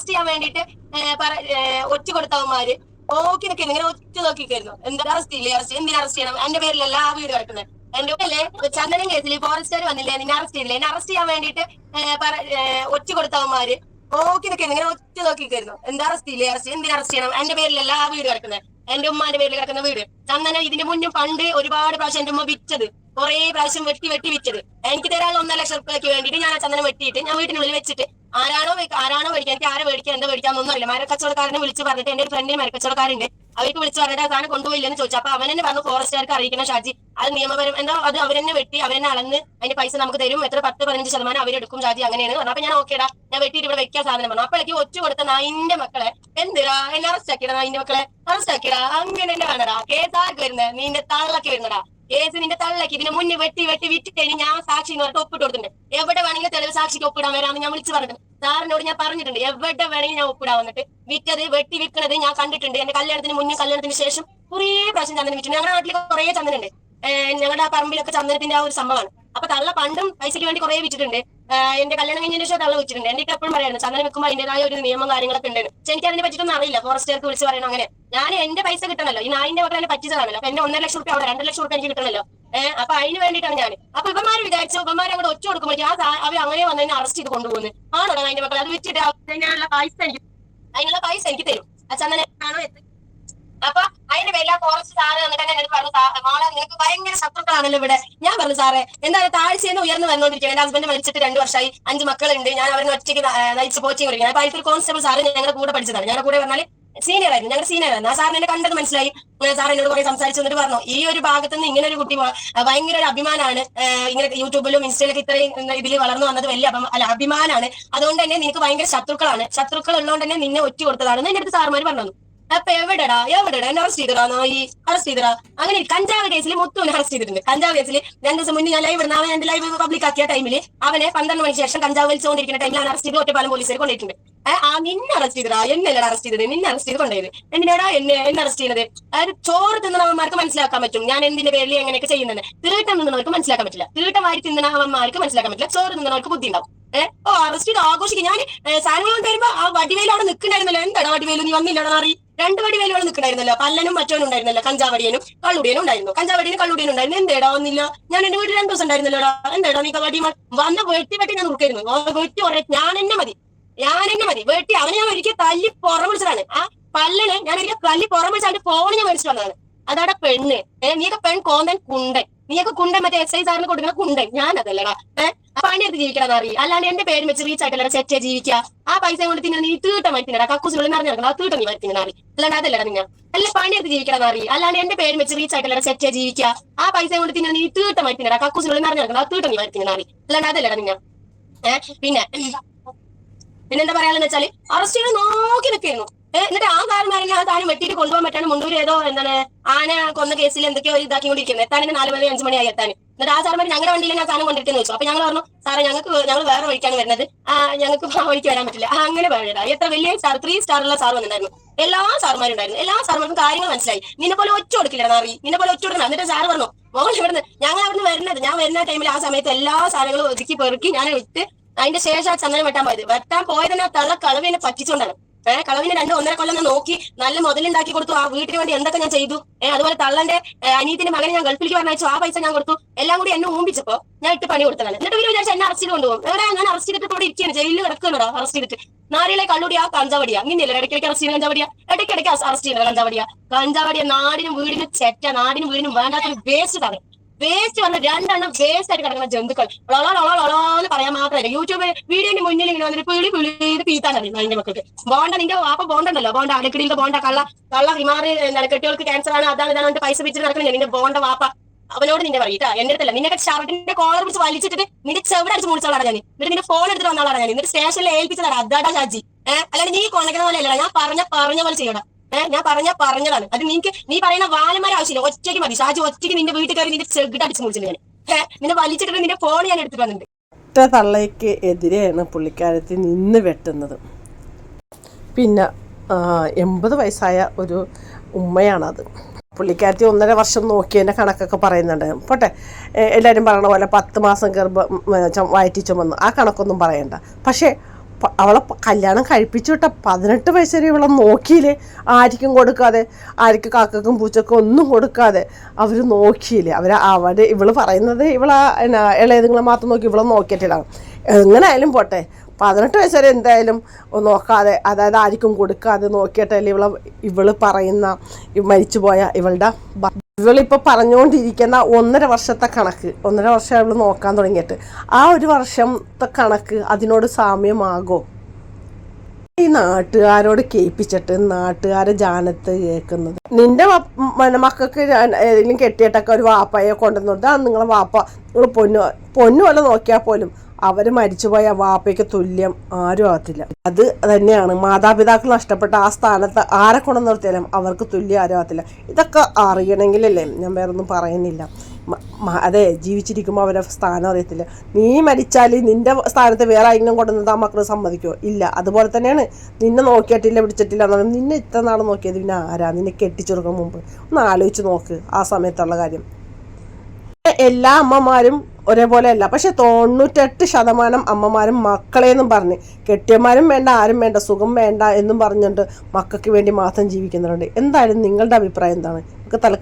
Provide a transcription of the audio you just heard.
Arrest ചെയ്യാൻ വേണ്ടിട്ട് ഒറ്റ കൊടുത്തവന്മാര്. ഓക്കി നിൽക്കുന്നു ഇങ്ങനെ ഒറ്റ നോക്കിക്കായിരുന്നു എന്താ അറസ്റ്റ് ഇല്ലേ? അറസ്റ്റ് എന്തിനാ അറസ്റ്റ് ചെയ്യണം? എന്റെ പേരിലല്ല ആ വീട് കിടക്കുന്നത്. എന്റെ അല്ലേ ചന്ദനം കേസിൽ ഫോറസ്റ്റുകാർ വന്നില്ലേ? നിന്നെ അറസ്റ്റ് ചെയ്തില്ലേ? എന്നെ അറസ്റ്റ് ചെയ്യാൻ വേണ്ടിട്ട് ഒറ്റ കൊടുത്തവന്മാര്. ഓക്കി നിൽക്കുന്നു ഇങ്ങനെ ഒറ്റ നോക്കിക്കായിരുന്നു എന്താ അറസ്റ്റ് ഇല്ലേ? അറസ്റ്റ് എന്തിനാ അറസ്റ്റ് ചെയ്യണം? എന്റെ പേരിലല്ല ആ വീട് കിടക്കുന്നത്. എന്റെ ഉമ്മാന്റെ പേരിൽ കിടക്കുന്ന വീട്. ചന്ദനം ഇതിന്റെ മുന്നേ പണ്ട് ഒരുപാട് പ്രാവശ്യം എന്റെ ഉമ്മ വിറ്റത്. കുറേ പ്രാവശ്യം വെട്ടി വെട്ടി വിറ്റത്. എനിക്ക് തരാനുള്ള ഒന്നര ലക്ഷം റുപ്യക്ക് വേണ്ടിയിട്ട് ഞാൻ ആ ചന്ദനം വെട്ടിയിട്ട് ഞാൻ വീട്ടിനുള്ളിൽ വെച്ചിട്ട് ആരാണോ ആരാണോ മേടിക്കാൻ എനിക്ക് ആരെ മേടിക്കാൻ എന്താ മേടിക്കാന്നൊന്നും അറിയില്ല. മരക്കച്ചവടക്കാരനെ വിളിച്ച് പറഞ്ഞിട്ട് എന്റെ ഒരു ഫ്രണ്ടിന് മരക്കച്ചവടക്കാരുണ്ട്. അവർക്ക് വിളിച്ച് പറഞ്ഞിട്ട് ആ സാധനം കൊണ്ടുപോയില്ലെന്ന് ചോദിച്ചു. അപ്പൊ അവൻ തന്നെ പറഞ്ഞു ഫോറസ്റ്റുകാർക്ക് അറിയിക്കണം ഷാജി. അത് നിയമപരം എന്താ അത് അവരെന്നെ വെട്ടി അവരെന്നെ അളന്ന് അതിന്റെ പൈസ നമുക്ക് തരും. എത്ര പത്ത് പതിനഞ്ച് ശതമാനം അവരെടുക്കും ഷാജി അങ്ങനെയാണ് പറഞ്ഞു. അപ്പൊ ഞാൻ ഓക്കേടാ ഞാൻ വെട്ടിയിട്ട് ഇവിടെ വെക്കാൻ സാധനം പറഞ്ഞു. അപ്പോഴേക്ക് ഒറ്റ കൊടുത്ത നായിന്റെ മക്കളെ എന്തിനാ എന്നെ അറസ്റ്റ് ആക്കിയടാ നായിന്റെ മക്കളെ. അറസ്റ്റ് ആക്കിയടാ. അങ്ങനെ വേണടാ കേസാർക്ക് വരുന്നത് നിന്റെ താളൊക്കെ വരുന്നടാ. കേസ് നിന്റെ തള്ളക്ക് ഇതിന് മുന്നേ വെട്ടി വെട്ടി വിറ്റ് ഇനി ഞാൻ സാക്ഷി എന്ന് പറഞ്ഞിട്ട് ഒപ്പിട്ട് കൊടുത്തിട്ടുണ്ട്. എവിടെ വേണമെങ്കിലും തെളിവ് സാക്ഷിക്ക് ഒപ്പിടാൻ വരാമെന്ന് ഞാൻ വിളിച്ചു പറഞ്ഞിട്ടുണ്ട്. സാറിനോട് ഞാൻ പറഞ്ഞിട്ടുണ്ട് എവിടെ വേണമെങ്കിലും ഞാൻ ഒപ്പിടാൻ വന്നിട്ട്. വിറ്റത് വെട്ടി വിൽക്കണത് ഞാൻ കണ്ടിട്ടുണ്ട്. എന്റെ കല്യാണത്തിന് മുന്നേ കല്യാണത്തിന് ശേഷം കുറേ പ്രാവശ്യം ചന്ദനം വിറ്റിട്ടുണ്ട്. ഞങ്ങളുടെ നാട്ടിൽ കുറേ ചന്ദനുണ്ട് ഞങ്ങളുടെ ആ പറമ്പിലൊക്കെ ചന്ദനത്തിന്റെ ആ ഒരു സംഭവമാണ്. അപ്പൊ തള്ള പണ്ടും പൈസയ്ക്ക് വേണ്ടി കുറേ വിറ്റിട്ടുണ്ട്. എന്റെ കല്യാണം കഴിഞ്ഞതിന് ശേഷം തള്ള വെച്ചിട്ടുണ്ട് എന്റെ എപ്പോഴും പറയുന്നത് ചന്ദനം വെക്കുമ്പോൾ അതിന്റേതായ ഒരു നിയമം കാര്യങ്ങളൊക്കെ ഉണ്ട് പക്ഷെ എനിക്ക് അതിനെ പറ്റിയിട്ടൊന്നും അറിയില്ല. ഫോറസ്റ്റുകാർക്ക് വിളിച്ച് പറയണം അങ്ങനെ. ഞാൻ എന്റെ പൈസ കിട്ടണല്ലോ. ഈ നായിന്റെ മക്കളെ പറ്റിച്ചതാണല്ലോ. എന്റെ ഒന്നര ലക്ഷം റുപ്യ അവിടെ രണ്ടര ലക്ഷം റുപ്യ എനിക്ക് കിട്ടണല്ലോ. ഏഹ് അപ്പൊ അതിന് വേണ്ടിയിട്ടാണ് ഞാൻ അപ്പൊ ഇവന്മാര് വിചാരിച്ചു ഇവന്മാരെ അങ്ങോട്ട് ഒച്ച കൊടുക്കുമ്പോൾ ആ അവർ അങ്ങനെ വന്ന് എന്നെ അറസ്റ്റ് ചെയ്ത് കൊണ്ടുപോകുന്നു. ആണോ അതിന്റെ മക്കളെ? അത് വിറ്റിട്ട് അതിനുള്ള പൈസ എനിക്ക് അതിനുള്ള പൈസ എനിക്ക് തരും. ആ ആണോ എത്തി അപ്പൊ അതിന്റെ പേരിൽ കുറച്ച് സാറ് എന്നിട്ട് എന്നോട് പറഞ്ഞു മോളെ നിങ്ങൾക്ക് ഭയങ്കര ശത്രുക്കളാണല്ലോ ഇവിടെ. ഞാൻ പറഞ്ഞു സാറേ എന്താണ് താഴ്ചയെന്ന് ഉയർന്നു വന്നുകൊണ്ടിരിക്കുന്നത് എന്റെ ഹസ്ബൻഡ് മരിച്ചിട്ട് രണ്ടു വർഷമായി. അഞ്ച് മക്കളുണ്ട്. ഞാൻ അവരെ ഒറ്റയ്ക്ക് നയിച്ച് പോറ്റി കൊടുക്കുന്നത് അപ്പൊ അതിൽ കോൺസ്റ്റബിൾ സാറ് ഞങ്ങളുടെ കൂടെ പഠിച്ചതാണ്. ഞങ്ങളുടെ കൂടെ പറഞ്ഞാൽ സീനിയർ ആയിരുന്നു. ഞങ്ങളുടെ സീനിയർ ആയിരുന്നു. ആ സാറിന് എന്നെ കണ്ടത് മനസ്സിലായി. സാർ എന്നോട് കുറെ സംസാരിച്ചു എന്നിട്ട് പറഞ്ഞു ഈ ഒരു ഭാഗത്ത് നിന്ന് ഇങ്ങനെ ഒരു കുട്ടി ഭയങ്കര ഒരു അഭിമാനമാണ് ഇങ്ങനെ യൂട്യൂബിലും ഇൻസ്റ്റയിലൊക്കെ ഇത്രയും ഇതിൽ വളർന്നു വന്നത് വലിയ അല്ല അഭിമാനാണ്. അതുകൊണ്ട് തന്നെ നിനക്ക് ഭയങ്കര ശത്രുക്കളാണ്. ശത്രുക്കൾ ഉള്ളതുകൊണ്ട് തന്നെ നിന്നെ ഒറ്റ കൊടുത്തതാണെന്ന് എന്റെ അടുത്ത് സാറുമാർ പറഞ്ഞു അപ്പൊ എവിടെടാ? എവിടെടാ? എന്നെ അറസ്റ്റ് ചെയ്തടാ ഈ അറസ്റ്റ് ചെയ്തടാ. അങ്ങനെ കഞ്ചാവ് കേസിൽ മുത്തുവിനെ അറസ്റ്റ് ചെയ്തിട്ടുണ്ട്. കഞ്ചാവ് കേസിൽ രണ്ട് ദിവസം മുന്നേ ഞാൻ ലൈവ് ഇടുന്ന അവൻ എന്റെ ലൈവ് പബ്ലിക് ആക്കിയ ടൈമിൽ അവനെ പന്ത്രണ്ട് മണിക്ക് ശേഷം കഞ്ചാവ് വലിച്ചുകൊണ്ടിരിക്കുന്ന ടൈമിൽ അവൻ അറസ്റ്റ് ചെയ്ത് ഒറ്റപ്പാലം പോലീസുകാർ കൊണ്ടിട്ടുണ്ട് ആ നിന്നെ അറസ്റ്റ് ചെയ്തടാ. എന്നല്ലടാ അറസ്റ്റ് ചെയ്തത്? നിന്നെ അറസ്റ്റ് ചെയ്ത് കൊണ്ടുപോയത്. എന്തിനാടാ എന്നെ എന്നെ അറസ്റ്റ് ചെയ്യുന്നത് അതായത് ചോറ് തിന്നണവന്മാർക്ക് മനസ്സിലാക്കാൻ പറ്റും. ഞാൻ എന്തിന്റെ പേരിൽ എങ്ങനെയൊക്കെ ചെയ്യുന്നത്? തീട്ടം തിന്നണവർക്ക് മനസ്സിലാക്കാൻ പറ്റില്ല. തീട്ടം വാരി തിന്നണവന്മാർക്ക് മനസ്സിലാക്കാൻ പറ്റില്ല. ചോറ് തിന്നണവർക്ക് ബുദ്ധി ഉണ്ടാവും ഏഹ് ഓ അറസ്റ്റ് ചെയ്ത് ആഘോഷിക്കും. ഞാൻ സാധനങ്ങൾ കൊണ്ട് വരുമ്പോ ആ വടിവേലും അവിടെ നിൽക്കണ്ടായിരുന്നല്ലോ എന്താടാ വടിവേലു? നീ വന്നില്ലടാ മാറി രണ്ട് വടിവേലുകൾ നിൽക്കണായിരുന്നല്ലോ. പല്ലനും മറ്റവനും ഉണ്ടായിരുന്നല്ലോ. കഞ്ചാവടിയനും കള്ളുടിയനും ഉണ്ടായിരുന്നു. കഞ്ചാവടിയനും കള്ളുടിയനും ഉണ്ടായിരുന്നു. എന്തേടാ ഒന്നില്ല ഞാൻ എന്റെ വീട്ടിൽ രണ്ടു ദിവസം ഉണ്ടായിരുന്നല്ലോടാ. എന്തേടാ നീ വടി വന്ന വെട്ടി വെട്ടി ഞാൻ നോക്കായിരുന്നു വെട്ടി ഒരേ ഞാൻ എന്നെ മതി. ഞാൻ എന്നെ മതി. വെട്ടി അവനെ ഞാൻ ഒരിക്കൽ തല്ലി പുറം വിളിച്ചതാണ്. ആ പല്ലിന് ഞാൻ ഒരിക്കൽ തല്ലി പുറം വിളിച്ച അവന്റെ ഫോൺ ഞാൻ മേടിച്ചു വന്നതാണ്. അതാടെ പെണ്ണ്. ഏഹ് നീയൊക്കെ പെൺ കോന്തൻ കുണ്ടൻ. നീയൊക്കെ കുണ്ടൻ മറ്റേ എസ് ഐ സാറിന് കൊടുക്കുന്ന കുണ്ടൻ. ഞാൻ അതല്ലടാ ഏഹ് പണിയെടുത്ത് ജീവിക്കണം അറിയി അല്ലാണ്ട് എന്റെ പേര് വെച്ച് റീച്ച് ആയിട്ടല്ലടാ സെറ്റ് ജീവിക്കുക. ആ പൈസ കൊണ്ട് തിന്നാ നീ തീട്ടം വരുത്തിനടാ കക്കൂസിനുള്ളിൽ നിറഞ്ഞു നടക്കണം ആ തീട്ടം നീ വരുത്തിനാ അറിയും അല്ലാണ്ട് അതല്ലടാ നിങ്ങൾ അല്ല പണിയെടുത്ത് ജീവിക്കണം അറിയി അല്ലാണ്ട് എന്റെ പേര് വെച്ച് റീച്ച് ആയിട്ടല്ലടാ സെറ്റ് ജീവിക്കുക. ആ പൈസ കൊണ്ട് തിന്നാ നീ തീട്ടം വരുത്തിനടാ കക്കൂസിനുള്ളിൽ നിറഞ്ഞു നടക്കണം ആ തീട്ടം നീ വരുത്തിനാ അറിയും അല്ലാണ്ട് അതല്ലടാ നിങ്ങൾ ഏഹ് പിന്നെ പിന്നെന്താ പറയാന്ന് വെച്ചാൽ അറസ്റ്റ് ചെയ്ത് നോക്കി നിൽക്കുന്നു ഏഹ് എന്നിട്ട് ആ കാരന്മാരെ ആ താനും വെട്ടിട്ട് കൊണ്ടുപോകാൻ പറ്റാണ് മുണ്ടൂർ ഏതോ എന്താണ് ആന കൊന്ന കേസിൽ എന്തൊക്കെയോ ഇതാക്കിക്കൊണ്ടിരിക്കുന്നത് എത്താനും നാല് മണി അഞ്ച് മണിയായി എത്താൻ. എന്നിട്ട് ആ സാറന്മാർ ഞങ്ങളുടെ വണ്ടിയിൽ ഞാൻ സാധനം കൊണ്ടിരിക്കുന്നു വെച്ചു അപ്പൊ ഞങ്ങൾ പറഞ്ഞു സാറേ ഞങ്ങൾക്ക് ഞങ്ങൾ വേറെ വഴിക്കാണ് വരുന്നത്. ഞങ്ങൾക്ക് ആ വഴിക്ക് വരാൻ പറ്റില്ല. അങ്ങനെ വേണ്ട എത്ര വലിയ സ്റ്റാർ ത്രീ സ്റ്റാറുള്ള സാർ വന്നിട്ടുണ്ടായിരുന്നു. എല്ലാ സാറുമാരും ഉണ്ടായിരുന്നു. എല്ലാ സാർമാർക്കും കാര്യങ്ങൾ മനസ്സിലായി. നിന്നെ പോലെ ഒറ്റ കൊടുക്കില്ല നാറി. നിന്നെ പോലെ ഒറ്റ കൊടുക്കണം എന്നിട്ട് സാറ് പറഞ്ഞു മോൾ ഇവിടുന്ന് ഞങ്ങൾ അവിടുന്ന് വരുന്നത്. ഞാൻ വരുന്ന ടൈമിൽ ആ സമയത്ത് എല്ലാ സാധനങ്ങളും ഒതുക്കി പെറുക്കി ഞാൻ ഇട്ട് അതിന്റെ ശേഷം ആ ചന്ദനം വെട്ടാൻ പോയത്. വെട്ടാൻ പോയതിനെ തള്ള കളവിനെ പറ്റിച്ചുകൊണ്ടാണ് ഏഹ് കളവിന് രണ്ട് ഒന്നര കൊല്ലം ഞാൻ നോക്കി നല്ല മുതലുണ്ടാക്കി കൊടുത്തു. ആ വീട്ടിന് വേണ്ടി എന്തൊക്കെ ഞാൻ ചെയ്തു? ഏഹ് അതുപോലെ തള്ളന്റെ അനിയത്തിന്റെ മകനെ ഞാൻ ഗൾഫിലേക്ക് പറഞ്ഞയച്ചു. ആ പൈസ ഞാൻ കൊടുത്തു. എല്ലാം കൂടി എന്നെ ഊമ്പിച്ചപ്പോ ഞാൻ ഇട്ട് പണി കൊടുത്തതാണ്. എന്നിട്ട് ഇവർ വിചാരിച്ചു എന്നെ അറസ്റ്റ് കൊണ്ടുപോകും. എവിടെ ഞാൻ അറസ്റ്റ് ചെയ്തിട്ട് ഇവിടെ ഇരിക്കുകയാണ്. ജയിലിൽ കിടക്കുന്നുണ്ടോ അറസ്റ്റ് ചെയ്തിട്ട്. നാരികളെ ആ കഞ്ചാവടിയ. ഇങ്ങനെയല്ലേ ഇടയ്ക്കിടയ്ക്ക് അറസ്റ്റ് ചെയ്യുന്ന കഞ്ചാവടിയ? ഇടയ്ക്കിടയ്ക്ക് അറസ്റ്റ് ചെയ്യുന്ന കഞ്ചാവടിയ. കഞ്ചാവടിയ നാടിനും വീടിനും ചെറ്റ നാടിനും വീടിനും വേണ്ടാത്തൊരു വേസ്റ്റ് ആണ് വേസ്റ്റ് വന്ന രണ്ടെണ്ണം വേസ്റ്റ് ആയിട്ട് കിടക്കുന്ന ജന്തുക്കൾ. എന്ന് പറയാൻ മാത്രമല്ല. യൂട്യൂബ് വീഡിയോന്റെ മുന്നിൽ ഇങ്ങനെ വന്നിട്ട് പിളി പിളി ഇത് പീത്താൻ അറിയും അതിന്റെ മക്കൾക്ക്. ബോണ്ട നിന്റെ വാപ്പ ബോണ്ടല്ലോ ബോണ്ട അടക്കടിയിലെ ബോണ്ട കള്ള കള്ള എന്താണ് കെട്ടികൾക്ക് ക്യാൻസർ ആണ് അതാണ് ഇതാണ് പൈസ പിടിച്ചിട്ട് നടക്കുന്നത് നിന്റെ ബോണ്ട വാപ്പ? അവനോട് നിന്റെ പറയിട്ടാ എന്റെ അടുത്തല്ല. നിന്നെ ഷർട്ടിന്റെ കോളർ പിടിച്ച് വലിച്ചിട്ട് നിന്റെ ചെവിടെ അടിച്ച് മുടിച്ചോളാണ് ഞാൻ എന്നിട്ട് നിന്റെ ഫോൺ എടുത്തിട്ട് വന്നോളാണ് ഞാൻ എന്നിട്ട് സ്റ്റേഷനിൽ ഏൽപ്പിച്ചതാണ് അതാടാ ഷാജി. ഏഹ് അല്ലാണ്ട് നീ കൊണക്കുന്ന പോലെ അല്ല ഞാൻ പറഞ്ഞ പറഞ്ഞ പോലെ ചെയ്യണം ഏഹ് ഞാൻ പറഞ്ഞ പറഞ്ഞതാണ്. അത് നിനക്ക് നീ പറയുന്ന വാലന്മാരെ ആവശ്യമില്ല. ഒറ്റയ്ക്ക് മതി. ഷാജി ഒറ്റയ്ക്ക് നിന്റെ വീട്ടിൽ കയറി നിന്റെ ചെകിട്ട് അടിച്ചു മുടിച്ചു ഞാൻ നിന്നെ വലിച്ചിട്ട് നിന്റെ ഫോൺ ഞാൻ എടുത്തിട്ട് വന്നിട്ടുണ്ട്. ഒറ്റ തള്ളയ്ക്ക് എതിരെയാണ് പുള്ളിക്കാരത്തിൽ നിന്ന് വെട്ടുന്നത്. പിന്നെ എൺപത് വയസ്സായ ഒരു ഉമ്മയാണത്. പുള്ളിക്കാരത്തി ഒന്നര വർഷം നോക്കിയതിന്റെ കണക്കൊക്കെ പറയുന്നുണ്ട്. പോട്ടെ. എല്ലാവരും പറയണ പോലെ പത്ത് മാസം ഗർഭം വയറ്റി ചുമന്ന്. ആ കണക്കൊന്നും പറയണ്ട. പക്ഷേ അവളെ കല്യാണം കഴിപ്പിച്ചു വിട്ട പതിനെട്ട് വയസ്സ് വരെ ഇവളെ നോക്കിയില്ലേ? ആർക്കും കൊടുക്കാതെ ആർക്ക് കാക്കക്കും പൂച്ചക്കും ഒന്നും കൊടുക്കാതെ അവർ നോക്കിയില്ലേ? അവർ അവിടെ ഇവൾ പറയുന്നത് ഇവളെ എന്നാ ഇളയതുങ്ങളെ മാത്രം നോക്കി ഇവളെ നോക്കിയിട്ടില്ല. എങ്ങനെയായാലും പോട്ടെ. പതിനെട്ട് വയസ്സ് വരെ എന്തായാലും നോക്കാതെ അതായത് ആർക്കും കൊടുക്കാതെ നോക്കിയിട്ടല്ലേ ഇവളെ ഇവൾ പറയുന്ന മരിച്ചുപോയ ഇവളുടെ ഇവളിപ്പോൾ പറഞ്ഞുകൊണ്ടിരിക്കുന്ന ഒന്നര വർഷത്തെ കണക്ക്. ഒന്നര വർഷം അവൾ നോക്കാൻ തുടങ്ങിയിട്ട്. ആ ഒരു വർഷത്തെ കണക്ക് അതിനോട് സാമ്യമാകോ? ഈ നാട്ടുകാരോട് കേൾപ്പിച്ചിട്ട് നാട്ടുകാരെ ജാനത്ത് കേൾക്കുന്നത്. നിന്റെ മക്കൾക്ക് ഏതെങ്കിലും കെട്ടിയിട്ടൊക്കെ ഒരു വാപ്പയെ കൊണ്ടുവന്നുകൊണ്ട് അത് നിങ്ങളെ വാപ്പ. നിങ്ങൾ പൊന്നു പൊന്നു പോലെ നോക്കിയാൽ പോലും അവർ മരിച്ചുപോയ വാപ്പയ്ക്ക് തുല്യം ആരും ആകത്തില്ല അത് തന്നെയാണ്. മാതാപിതാക്കൾ നഷ്ടപ്പെട്ട ആ സ്ഥാനത്ത് ആരെ കൊണ്ടു നിർത്തിയാലും അവർക്ക് തുല്യം ആരും ആകത്തില്ല ഇതൊക്കെ അറിയണമെങ്കിലല്ലേ? ഞാൻ വേറെ ഒന്നും പറയുന്നില്ല അതെ ജീവിച്ചിരിക്കുമ്പോൾ അവരെ സ്ഥാനം അറിയത്തില്ല. നീ മരിച്ചാൽ നിന്റെ സ്ഥാനത്ത് വേറെ ആരെങ്കിലും കൊണ്ടുവന്നത് ആ മക്കൾ സമ്മതിക്കുമോ ഇല്ല. അതുപോലെ തന്നെയാണ്. നിന്നെ നോക്കിയിട്ടില്ല പിടിച്ചിട്ടില്ല എന്നാലും നിന്നെ ഇത്ര നാൾ നോക്കിയത് പിന്നെ ആരാ? നിന്നെ കെട്ടിച്ചെടുക്കും മുമ്പ്. ഒന്ന് ആലോചിച്ച് നോക്ക് ആ സമയത്തുള്ള കാര്യം. എല്ലാ അമ്മമാരും ഒരേപോലെ അല്ല പക്ഷെ തൊണ്ണൂറ്റെട്ട് ശതമാനം അമ്മമാരും മക്കളെന്നും പറഞ്ഞ് കെട്ടിയന്മാരും വേണ്ട ആരും വേണ്ട സുഖം വേണ്ട എന്നും പറഞ്ഞുകൊണ്ട് മക്കൾക്ക് വേണ്ടി മാത്രം ജീവിക്കുന്നവരുണ്ട്. എന്തായാലും നിങ്ങളുടെ അഭിപ്രായം എന്താണ്? നമുക്ക് തലക്ക്